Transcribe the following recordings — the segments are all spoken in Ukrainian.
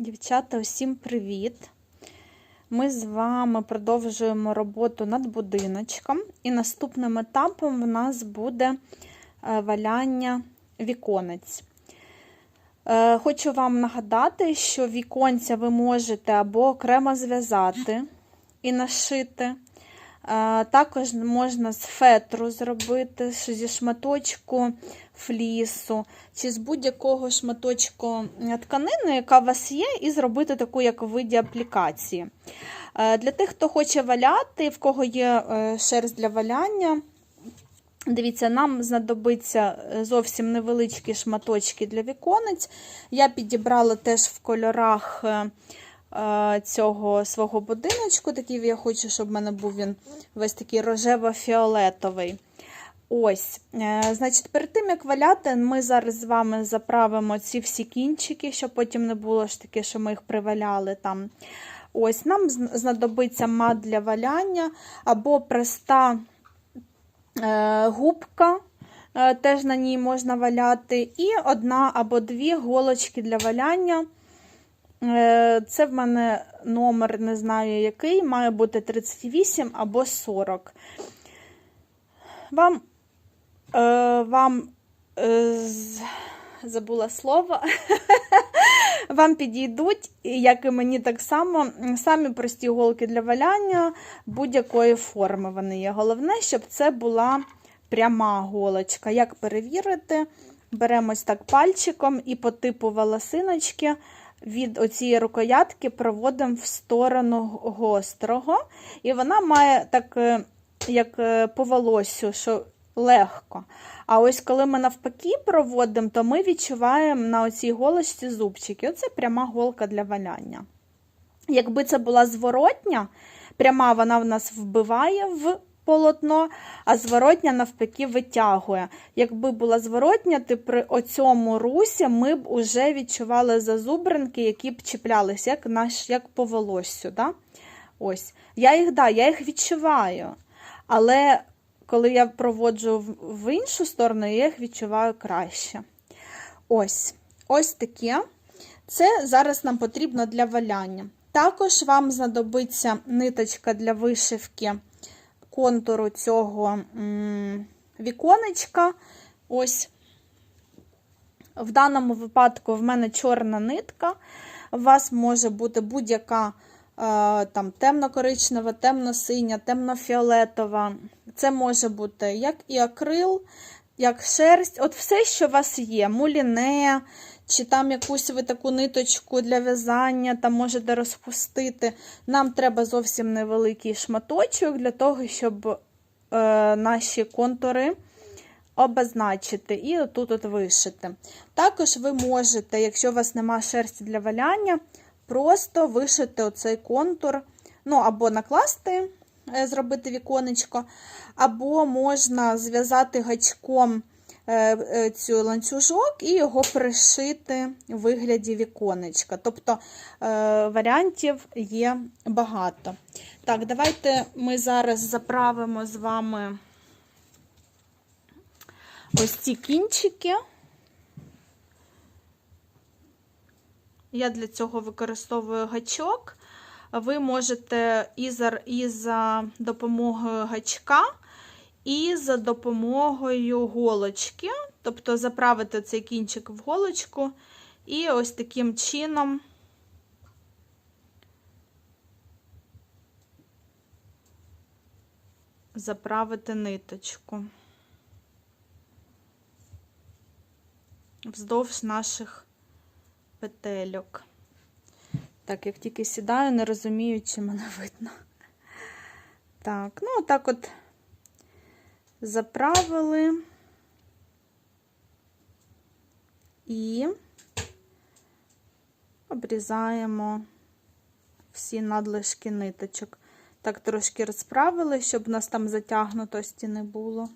Дівчата, усім привіт! Ми з вами продовжуємо роботу над будиночком, і наступним етапом в нас буде е, валяння віконець. Е, Хочу вам нагадати, що віконця ви можете або окремо зв'язати і нашити. Е, Також можна з фетру зробити, зі шматочку флісу, чи з будь-якого шматочку тканини, яка у вас є, і зробити таку, як в виді аплікації. Е, Для тих, хто хоче валяти, в кого є е, шерсть для валяння, Дивіться, нам знадобиться зовсім невеличкі шматочки для віконець. Я підібрала теж в кольорах е, е, цього свого будиночку. Такий я хочу, щоб в мене був він весь такий рожево-фіолетовий. Ось, е, значить, перед тим, як валяти, ми зараз з вами заправимо ці всі кінчики, щоб потім не було ж таке, що ми їх приваляли там. Ось, Нам знадобиться мат для валяння або проста е, губка, е, теж на ній можна валяти, і одна або дві голочки для валяння. Е, Це в мене номер, не знаю який, має бути 38 або 40. Вам, е, вам е, забула слово. Вам підійдуть, як і мені так само, самі прості голки для валяння будь-якої форми вони є. Головне, щоб це була пряма голочка. Як перевірити? Беремо ось так пальчиком і по типу волосиночки від оцієї рукоятки проводимо в сторону гострого. І вона має так, е, як е, по волосю, що легко. А ось коли ми навпаки проводимо, то ми відчуваємо на оцій голочці зубчики. Оце пряма голка для валяння. Якби це була зворотня, пряма вона в нас вбиває в полотно, а зворотня навпаки витягує. Якби була зворотня, то при оцьому русі ми б уже відчували зазубринки, які б чіплялися, як наш, як по волоссю. Да? Ось. Я їх да, я їх відчуваю. Але коли я проводжу в іншу сторону, я їх відчуваю краще. Ось. Ось таке. Це зараз нам потрібно для валяння. Також вам знадобиться ниточка для вишивки контуру цього віконечка. Ось. В даному випадку в мене чорна нитка. У вас може бути будь-яка е, там темно-коричнева, темно-синя, темно-фіолетова. Це може бути як і акрил, як шерсть. От все, що у вас є, муліне, чи там якусь ви таку ниточку для в'язання, там можете розпустити. Нам треба зовсім невеликий шматочок для того, щоб е, наші контури обозначити і отут от вишити. Також ви можете, якщо у вас нема шерсті для валяння, просто вишити оцей контур, ну або накласти, е, зробити віконечко, або можна зв'язати гачком цю ланцюжок і його пришити в вигляді віконечка. Тобто е, варіантів є багато. Так, давайте ми зараз заправимо з вами ось ці кінчики. Я для цього використовую гачок. Ви можете і за, і за допомогою гачка, і за допомогою голочки, тобто заправити цей кінчик в голочку, і ось таким чином заправити ниточку вздовж наших петельок. Так, як тільки сідаю, не розумію, чи мене видно. Так, ну, отак от заправили і обрізаємо всі надлишки ниточок. Так, трошки розправили, щоб у нас там затягнутості не було.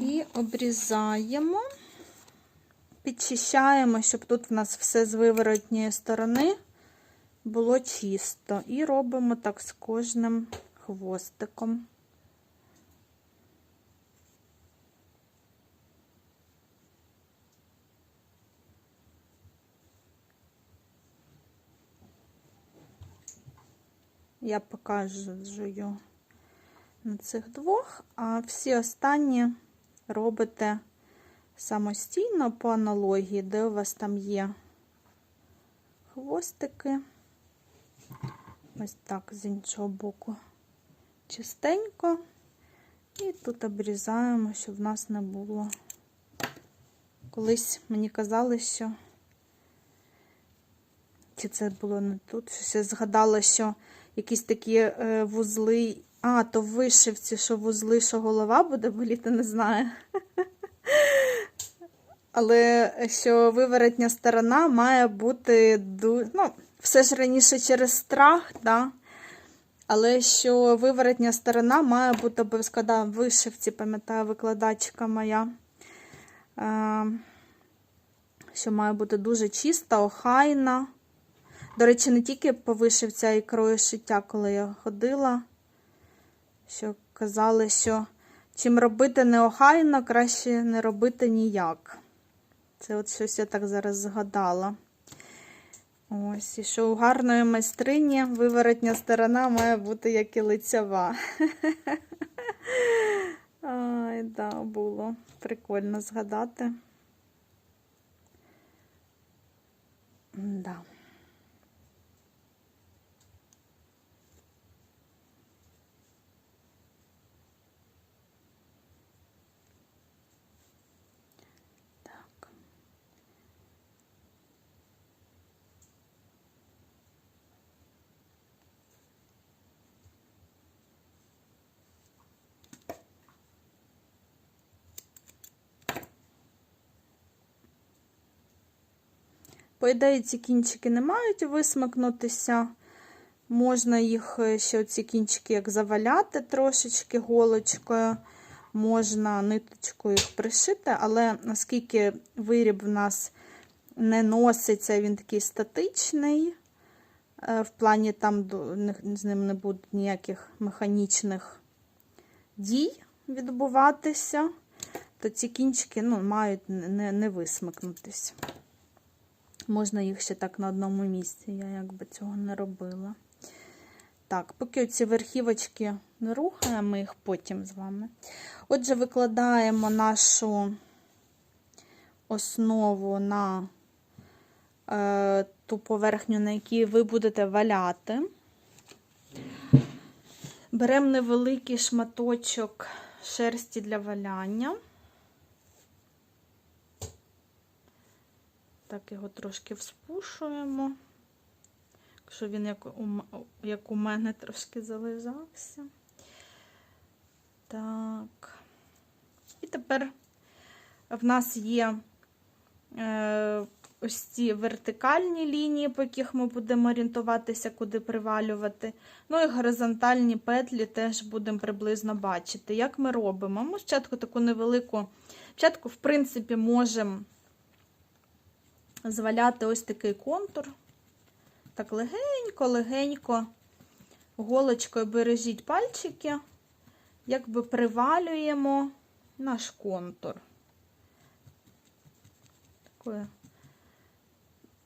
І обрізаємо, підчищаємо, щоб тут в нас все з виворотньої сторони було чисто. І робимо так з кожним хвостиком. Я покажу на цих двох, а всі останні робите самостійно по аналогії, де у вас там є хвостики. Ось так з іншого боку чистенько. І тут обрізаємо, щоб в нас не було. Колись мені казали, що чи це було не тут, щось я згадала, що якісь такі е, вузли. А, то в вишивці, що вузли, що голова буде боліти, не знаю. Але що виворотня сторона має бути ну, все ж раніше через страх, да? але що виворотня сторона має бути обов'язково да, вишивці, пам'ятаю, викладачка моя, е, що має бути дуже чиста, охайна. До речі, не тільки по вишивці, а крою шиття, коли я ходила, що казали, що чим робити неохайно, краще не робити ніяк. Це от щось я так зараз згадала. Ось, і що у гарної майстрині виворотня сторона має бути як і лицьова. Ай, да, було прикольно згадати. Да. По ідеї, ці кінчики не мають висмикнутися. Можна їх е, ще ці кінчики як заваляти трошечки голочкою, можна ниточкою їх пришити, але наскільки виріб в нас не носиться, він такий статичний, е, в плані там з ним не буде ніяких механічних дій відбуватися, то ці кінчики ну, мають не, не висмикнутися. Можна їх ще так на одному місці, я якби цього не робила. Так, поки ці верхівочки не рухаємо, ми їх потім з вами. Отже, викладаємо нашу основу на е, ту поверхню, на якій ви будете валяти. Беремо невеликий шматочок шерсті для валяння. Так його трошки вспушуємо, якщо він, як у, як у мене, трошки залежався. Так. І тепер в нас є е, ось ці вертикальні лінії, по яких ми будемо орієнтуватися, куди привалювати. Ну і горизонтальні петлі теж будемо приблизно бачити. Як ми робимо? Ми спочатку таку невелику, спочатку, в принципі, можемо зваляти ось такий контур. Так легенько-легенько голочкою бережіть пальчики, якби привалюємо наш контур. Такое.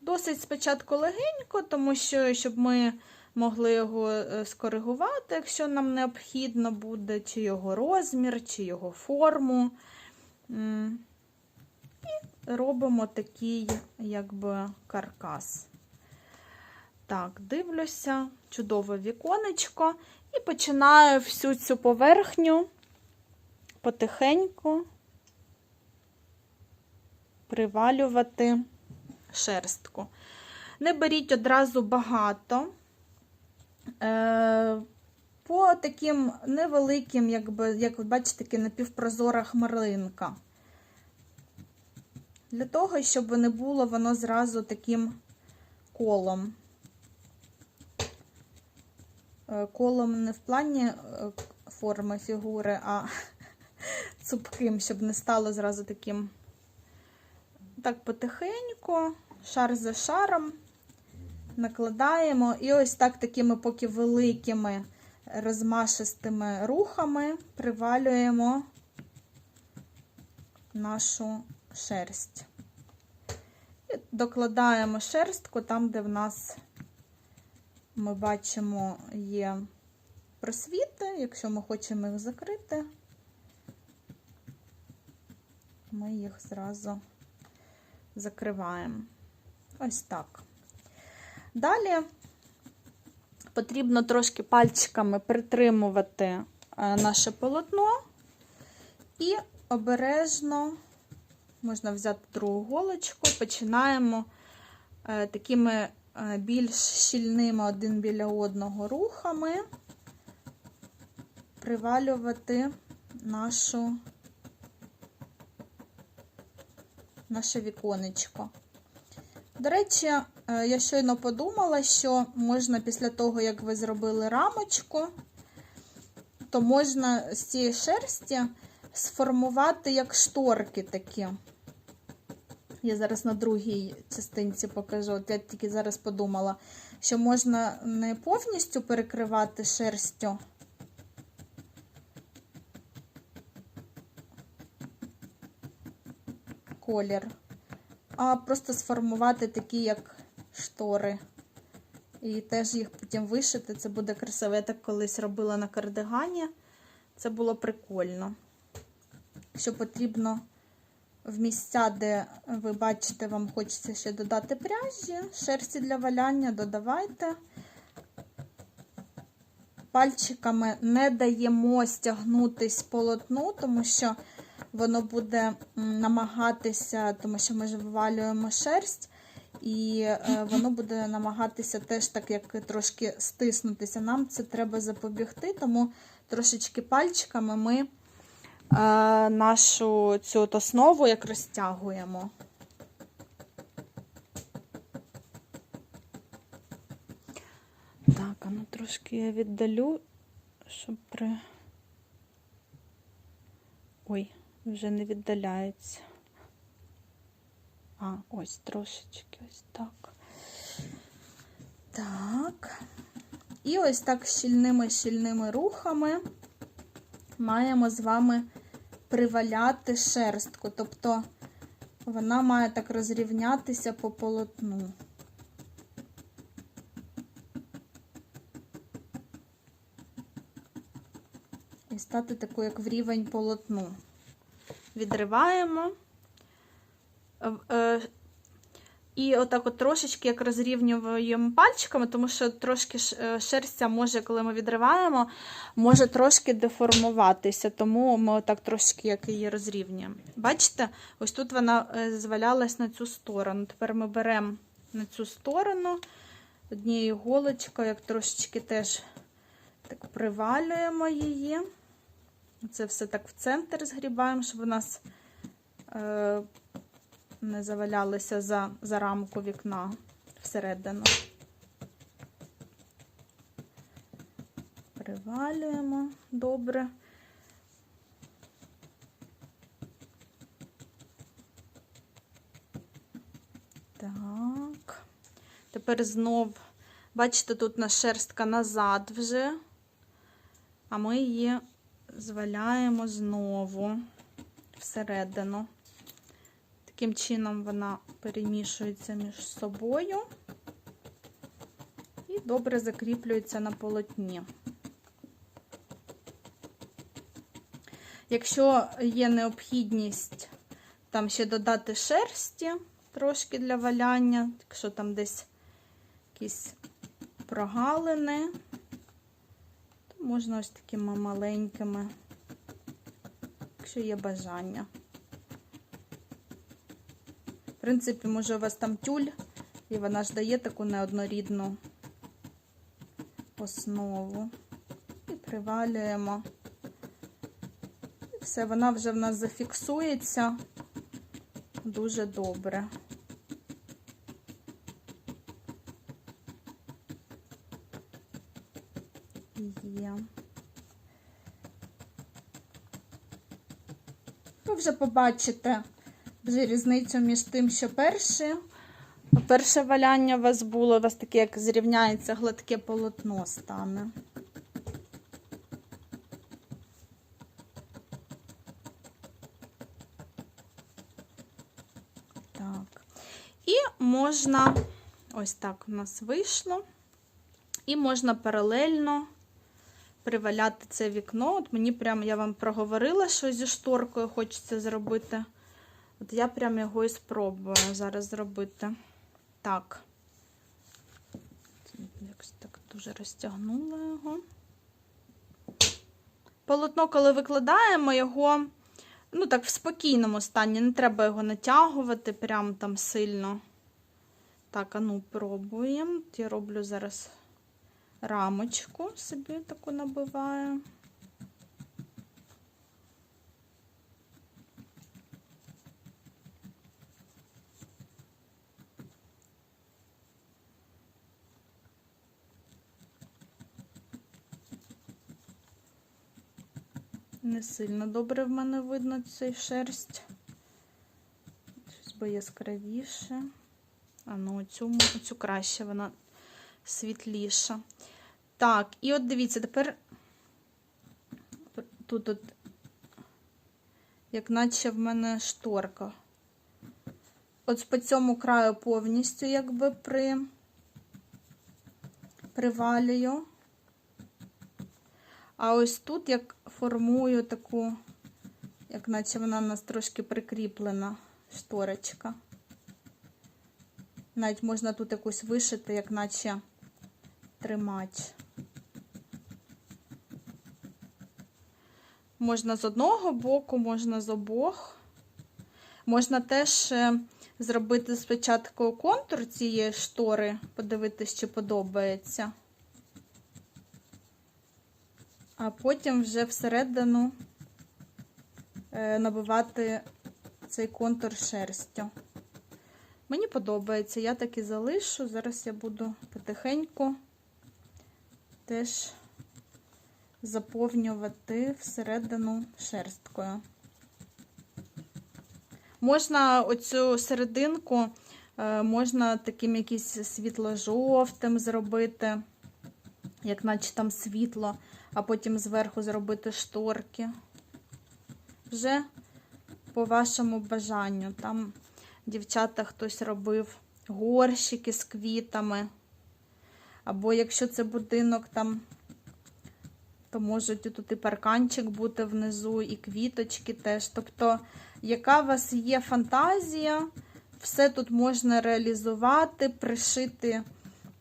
Досить спочатку легенько, тому що, щоб ми могли його е, скоригувати, якщо нам необхідно буде, чи його розмір, чи його форму робимо такий, якби, каркас. Так, дивлюся, чудове віконечко, і починаю всю цю поверхню потихеньку привалювати шерстку. Не беріть одразу багато. Е, по таким невеликим, якби, як ви бачите, напівпрозора хмаринка. Для того, щоб не було воно зразу таким колом. Е, колом не в плані е, форми фігури, а цупким, щоб не стало зразу таким. Так, потихеньку, шар за шаром накладаємо, і ось так такими поки великими розмашистими рухами привалюємо нашу шерсть. І докладаємо шерстку там, де в нас ми бачимо, є просвіти, якщо ми хочемо їх закрити, ми їх зразу закриваємо. Ось так. Далі потрібно трошки пальчиками притримувати е, наше полотно і обережно, можна взяти другу голочку, починаємо е, такими е, більш щільними один біля одного рухами привалювати нашу, наше віконечко. До речі, е, я щойно подумала, що можна після того, як ви зробили рамочку, то можна з цієї шерсті сформувати як шторки такі. Я зараз на другій частинці покажу. От я тільки зараз подумала, що можна не повністю перекривати шерстю. Колір, а просто сформувати такі, як штори. І теж їх потім вишити. Це буде красиво. Я так колись робила на кардигані. Це було прикольно. Якщо потрібно в місця, де ви бачите, вам хочеться ще додати пряжі, шерсті для валяння, додавайте. Пальчиками не даємо стягнутись полотну, тому що воно буде намагатися, тому що ми ж вивалюємо шерсть, і е, воно буде намагатися теж так, як трошки стиснутися. Нам це треба запобігти, тому трошечки пальчиками ми нашу цю основу як розтягуємо. Так, а ну трошки я віддалю, щоб при. Ой, вже не віддаляється. А, ось трошечки, ось так. Так. І ось так щільними-щільними рухами маємо з вами приваляти шерстку. Тобто вона має так розрівнятися по полотну. І стати таку, як в рівень полотну. Відриваємо. І отак от трошечки як розрівнюємо пальчиками, тому що трошки е, шерстя може, коли ми відриваємо, може трошки деформуватися, тому ми отак трошки як її розрівнюємо. Бачите, ось тут вона е, звалялась на цю сторону. Тепер ми беремо на цю сторону однією голочкою, як трошечки теж так привалюємо її. Це все так в центр згрібаємо, щоб у нас е, не завалялися за, за рамку вікна всередину. Привалюємо добре. Так. Тепер знов, бачите, тут на шерстка назад вже, а ми її зваляємо знову всередину. Таким чином вона перемішується між собою і добре закріплюється на полотні. Якщо є необхідність там ще додати шерсті трошки для валяння, якщо там десь якісь прогалини, то можна ось такими маленькими, якщо є бажання. Принципі, може, у вас там тюль, і вона ж дає таку неоднорідну основу. І привалюємо. Все, вона вже в нас зафіксується дуже добре. Є. Ви вже побачите різницю між тим, що перше. Перше валяння у вас було, у вас таке, як зрівняється гладке полотно стане. Так. І можна, ось так у нас вийшло. І можна паралельно приваляти це вікно. От мені прям я вам проговорила, що зі шторкою хочеться зробити. От я прям його і спробую зараз зробити. Так. Якось так дуже розтягнула його. Полотно, коли викладаємо його, ну так, в спокійному стані, не треба його натягувати прям там сильно. Так, а ну пробуємо. Я роблю зараз рамочку, собі таку набиваю. Не сильно добре в мене видно цей шерсть. Щось би яскравіше. А ну, оцю, оцю краще, вона світліша. Так, і от дивіться, тепер тут, от, як наче в мене шторка. От по цьому краю повністю, якби при привалюю. А ось тут як формую таку, як наче вона у нас трошки прикріплена шторочка. Навіть можна тут якусь вишити, як наче тримач. Можна з одного боку, можна з обох. Можна теж е, зробити спочатку контур цієї штори, подивитись, чи подобається. А потім вже всередину е, набивати цей контур шерстю. Мені подобається, я так і залишу. Зараз я буду потихеньку теж заповнювати всередину шерсткою. Можна оцю серединку, е, можна таким якийсь світло-жовтим зробити, як наче там світло, а потім зверху зробити шторки. Вже по вашому бажанню. Там дівчата хтось робив горщики з квітами. Або якщо це будинок, там, то можуть тут і парканчик бути внизу, і квіточки теж. Тобто, яка у вас є фантазія, все тут можна реалізувати, пришити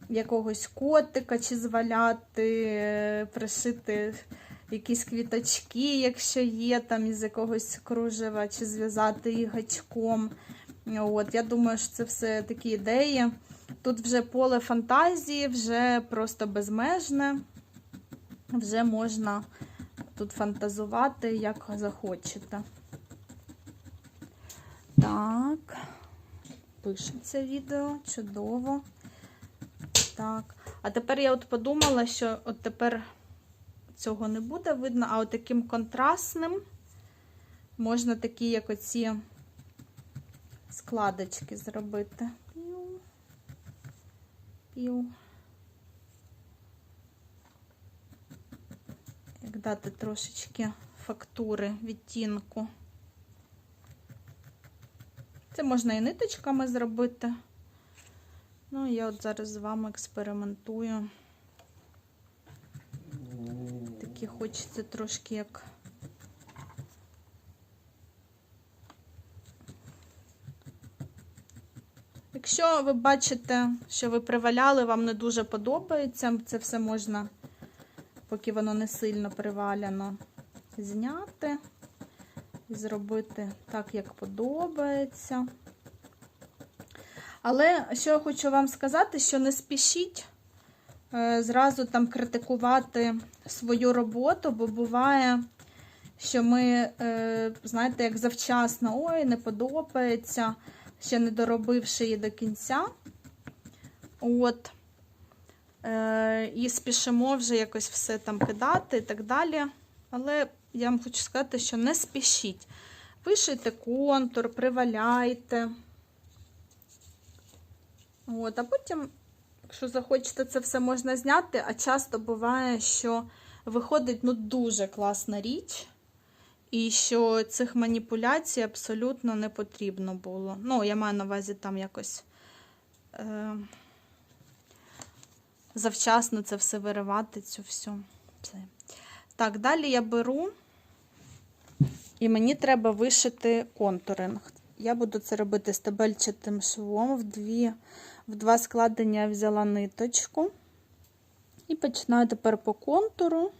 якогось котика чи зваляти, пришити якісь квіточки, якщо є, там із якогось кружева, чи зв'язати їх гачком. От, Я думаю, що це все такі ідеї. Тут вже поле фантазії, вже просто безмежне, вже можна тут фантазувати, як захочете. Так, пишеться відео, чудово. Так, а тепер я от подумала, що от тепер цього не буде видно, а от таким контрастним можна такі, як оці складочки зробити. Пів, пів. Як дати трошечки фактури, відтінку. Це можна і ниточками зробити. Ну, я от зараз з вами експериментую. Такі хочеться трошки як. Якщо ви бачите, що ви приваляли, вам не дуже подобається, це все можна, поки воно не сильно приваляно, зняти і зробити так, як подобається. Але що я хочу вам сказати, що не спішіть е, зразу там критикувати свою роботу, бо буває, що ми, е, знаєте, як завчасно, ой, не подобається, ще не доробивши її до кінця. От. Е, І спішимо вже якось все там кидати і так далі. Але я вам хочу сказати, що не спішіть. Вишийте контур, приваляйте. От, А потім, якщо захочете, це все можна зняти, а часто буває, що виходить ну, дуже класна річ, і що цих маніпуляцій абсолютно не потрібно було. Ну, я маю на увазі там якось е, завчасно це все виривати, цю всю. Це. Так, далі я беру і мені треба вишити контуринг. Я буду це робити стебельчатим швом. В, дві, в два складення взяла ниточку. І починаю тепер по контуру.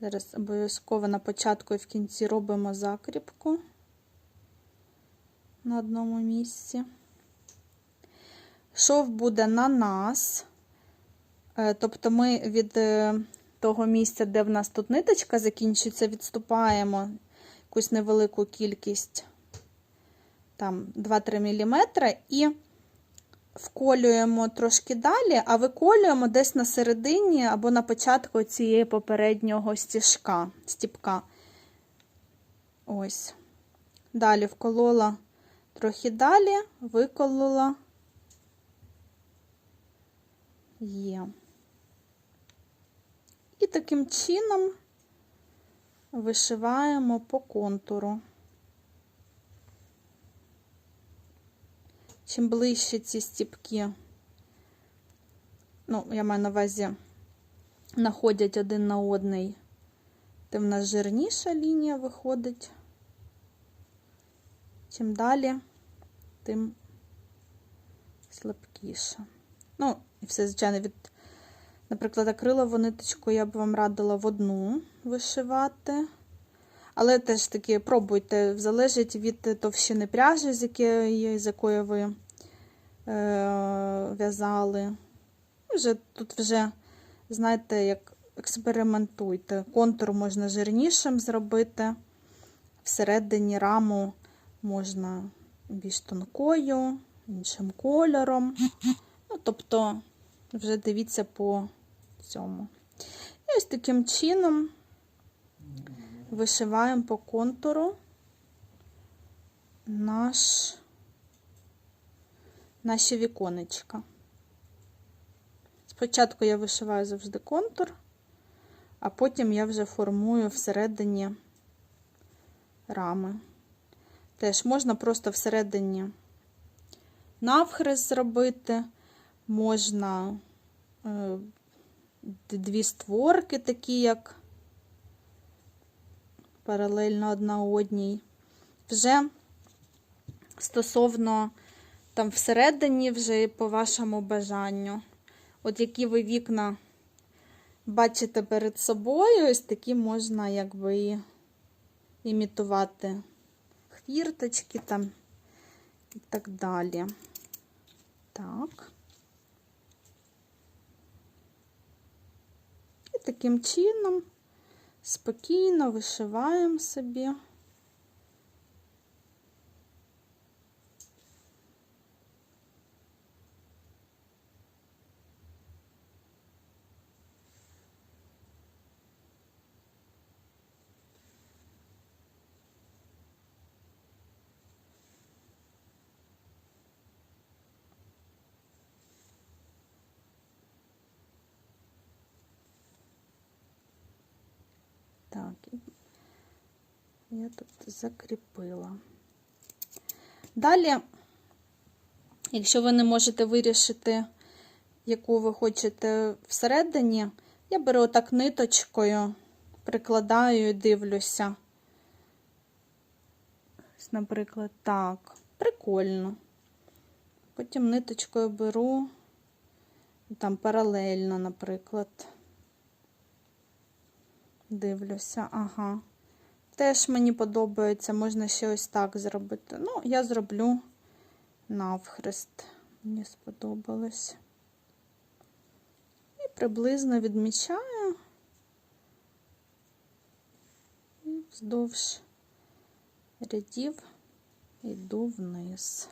Зараз обов'язково на початку і в кінці робимо закріпку на одному місці. Шов буде на нас. Е, Тобто ми від е, того місця, де в нас тут ниточка закінчується, відступаємо якусь невелику кількість, там 2-3 мм, і вколюємо трошки далі, а виколюємо десь на середині або на початку цієї попереднього стіжка, стіпка. Ось. Далі вколола трохи далі, виколола. Є. І таким чином вишиваємо по контуру. Чим ближче ці стіпки, ну, я маю на увазі, находять один на одний, тим в нас жирніша лінія виходить. Чим далі, тим слабкіше. Ну, і все, звичайно, від, наприклад, акрилову ниточку я б вам радила в одну вишивати. Але теж таки пробуйте, залежить від товщини пряжі, з якої, з якої ви е, в'язали. Вже, Тут вже, знаєте, як експериментуйте. Контур можна жирнішим зробити, всередині раму можна більш тонкою, іншим кольором. Ну, тобто, вже дивіться по цьому. І ось таким чином вишиваємо по контуру наш, наші віконечка. Спочатку я вишиваю завжди контур, а потім я вже формую всередині рами. Теж можна просто всередині навхрест зробити, можна е, дві створки, такі як паралельно одна одній. Вже стосовно там всередині, вже по вашому бажанню. От які ви вікна бачите перед собою, ось такі можна якби і імітувати хвірточки там і так далі. Так. І таким чином спокійно вишиваємо собі. Так, я тут закріпила. Далі, якщо ви не можете вирішити, яку ви хочете всередині, я беру отак ниточкою, прикладаю і дивлюся. Ось, Наприклад, так, прикольно. Потім ниточкою беру, там паралельно, наприклад. Дивлюся, ага. Теж мені подобається, можна ще ось так зробити. Ну, я зроблю навхрест. Мені сподобалось. І приблизно відмічаю і вздовж рядів йду вниз.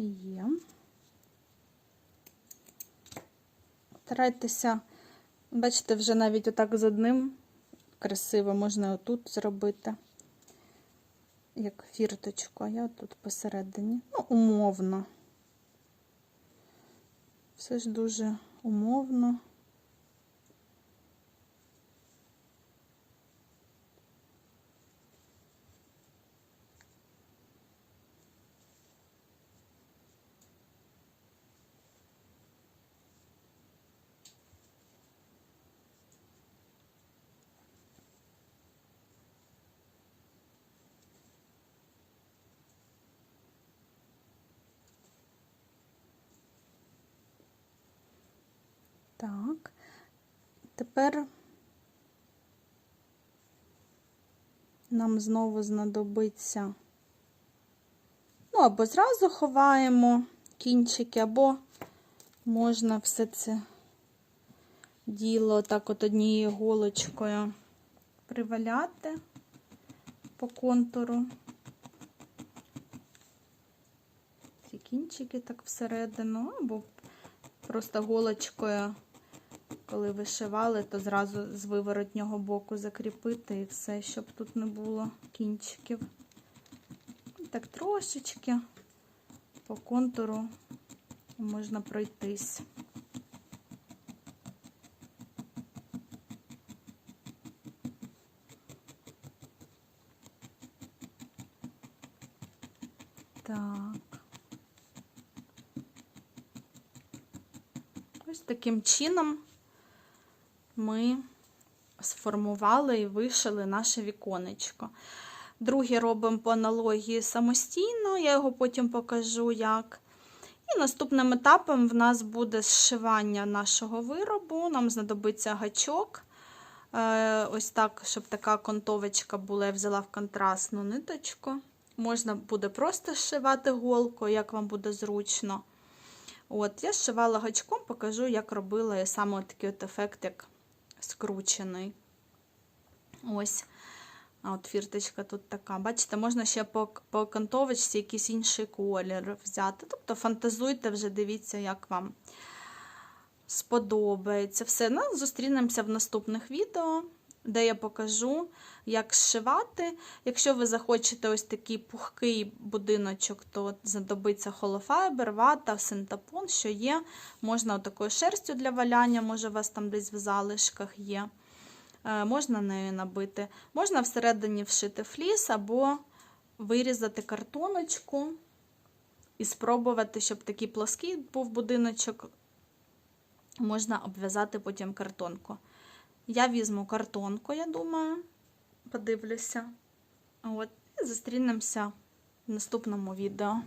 Є. Старайтеся, бачите, вже навіть отак з одним красиво можна отут зробити. Як фірточку, а я тут посередині. Ну, умовно. Все ж дуже умовно. Так. Тепер нам знову знадобиться. Ну, або зразу ховаємо кінчики, або можна все це діло так от однією голочкою приваляти по контуру. Ці кінчики так всередину, або просто голочкою, коли вишивали, то зразу з виворотнього боку закріпити і все, щоб тут не було кінчиків. Так трошечки по контуру можна пройтись. Так. Ось таким чином ми сформували і вишили наше віконечко. Друге робимо по аналогії самостійно, я його потім покажу як. І наступним етапом в нас буде зшивання нашого виробу. Нам знадобиться гачок. Е, Ось так, щоб така контовочка була, я взяла в контрастну ниточку. Можна буде просто зшивати голку, як вам буде зручно. От, Я зшивала гачком, покажу, як робила саме такий от ефект, як скручений. Ось. А от фірточка тут така. Бачите, можна ще по, по кантовочці якийсь інший колір взяти. Тобто фантазуйте вже, дивіться, як вам сподобається. Все, ну, зустрінемося в наступних відео, де я покажу, як зшивати. Якщо ви захочете ось такий пухкий будиночок, то знадобиться холофайбер, вата, синтепон, що є. Можна отакою шерстю для валяння, може, у вас там десь в залишках є. Е, Можна нею набити. Можна всередині вшити фліс або вирізати картоночку і спробувати, щоб такий плоский був будиночок. Можна обв'язати потім картонку. Я візьму картонку, я думаю, подивлюся. От, і зустрінемося в наступному відео.